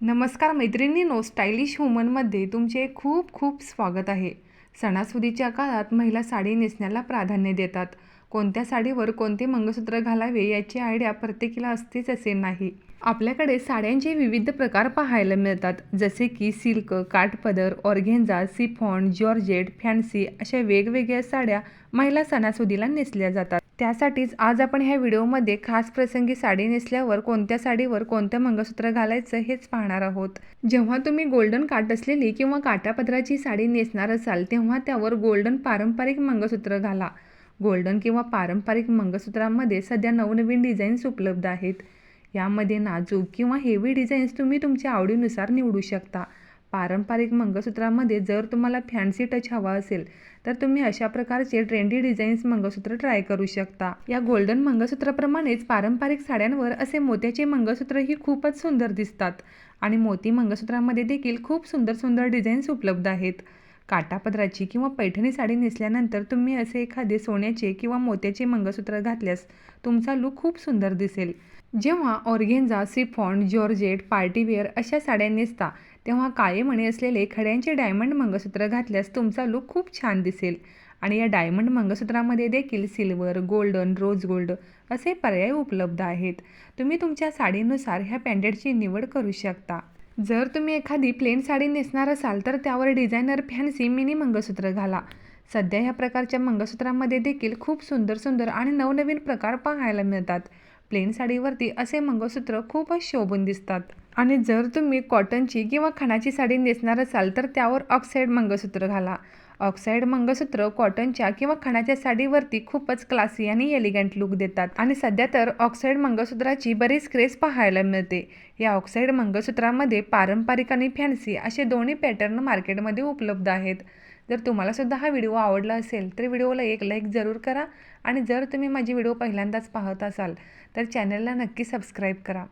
नमस्कार मैत्रिणींनो स्टायलिश वुमनमध्ये तुमचे खूप खूप स्वागत आहे. सणासुदीच्या काळात महिला साडी नेसण्याला प्राधान्य देतात. कोणत्या साडीवर कोणते मंगळसूत्र घालावे याची आयडिया प्रत्येकीला असतेच असे नाही. आपल्याकडे साड्यांचे विविध प्रकार पाहायला मिळतात. जसे की सिल्क काठपदर ऑर्गेन्झा सिफॉन जॉर्जेट फॅन्सी अशा वेगवेगळ्या साड्या महिला सणासुदीला नेसल्या जातात. त्यासाठीच आज आपण ह्या व्हिडिओमध्ये खास प्रसंगी साडी नेसल्यावर कोणत्या साडीवर कोणतं मंगळसूत्र घालायचं हेच पाहणार आहोत. जेव्हा तुम्ही गोल्डन काट असलेली किंवा काटापदराची साडी नेसणार असाल तेव्हा त्यावर गोल्डन पारंपरिक मंगळसूत्र घाला. गोल्डन किंवा पारंपरिक मंगळसूत्रामध्ये सध्या नवनवीन डिझाईन्स उपलब्ध आहेत. यामध्ये नाजूक किंवा हेवी डिझाईन्स तुम्ही तुमच्या आवडीनुसार निवडू शकता. पारंपरिक मंगळसूत्रामध्ये जर तुम्हाला फॅन्सी टच हवा असेल तर तुम्ही अशा प्रकारचे ट्रेंडी डिझाईन्स मंगळसूत्र ट्राय करू शकता. या गोल्डन मंगळसूत्राप्रमाणेच पारंपरिक साड्यांवर असे मोत्याचे मंगळसूत्रही खूपच सुंदर दिसतात. आणि मोती मंगळसूत्रामध्ये देखील खूप सुंदर सुंदर डिझाईन्स उपलब्ध आहेत. काटापदराची किंवा पैठणी साडी नेसल्यानंतर तुम्ही असे एखादे सोन्याचे किंवा मोत्याचे मंगळसूत्र घातल्यास तुमचा लूक खूप सुंदर दिसेल. जेव्हा ऑर्गेन्झा सिफॉन जॉर्जेट पार्टीवेअर अशा साड्या नेसता तेव्हा काळे मणी असलेले खड्यांचे डायमंड मंगळसूत्र घातल्यास तुमचा लूक खूप छान दिसेल. आणि या डायमंड मंगळसूत्रामध्ये देखील सिल्वर गोल्डन रोज गोल्ड असे पर्याय उपलब्ध आहेत. तुम्ही तुमच्या साडीनुसार ह्या पॅन्डेटची निवड करू शकता. जर तुम्ही एखादी प्लेन साडी नेसणार असाल तर त्यावर डिझायनर फॅन्सी मिनी मंगळसूत्र घाला. सध्या ह्या प्रकारच्या मंगळसूत्रामध्ये देखील खूप सुंदर सुंदर आणि नवनवीन प्रकार पाहायला मिळतात. प्लेन साडीवरती असे मंगळसूत्र खूपच शोभून दिसतात. आणि जर तुम्ही कॉटनची किंवा खणाची साडी नेसणार असाल तर त्यावर ऑक्साईड मंगळसूत्र घाला. ऑक्साईड मंगळसूत्र कॉटनच्या किंवा खणाच्या साडीवरती खूपच क्लासी आणि एलिगंट लुक देतात. आणि सध्या तर ऑक्साईड मंगळसूत्राची बरीच क्रेज पाहायला मिळते. या ऑक्साईड मंगळसूत्रामध्ये पारंपरिक आणि फॅन्सी असे दोन्ही पॅटर्न मार्केटमध्ये उपलब्ध आहेत. जर तुम्हाला सुद्धा हा व्हिडिओ आवडला असेल तर व्हिडिओला एक लाईक जरूर करा. आणि जर तुम्ही माझी व्हिडिओ पहिल्यांदाच पाहत असाल तर चॅनलला नक्की सबस्क्राईब करा.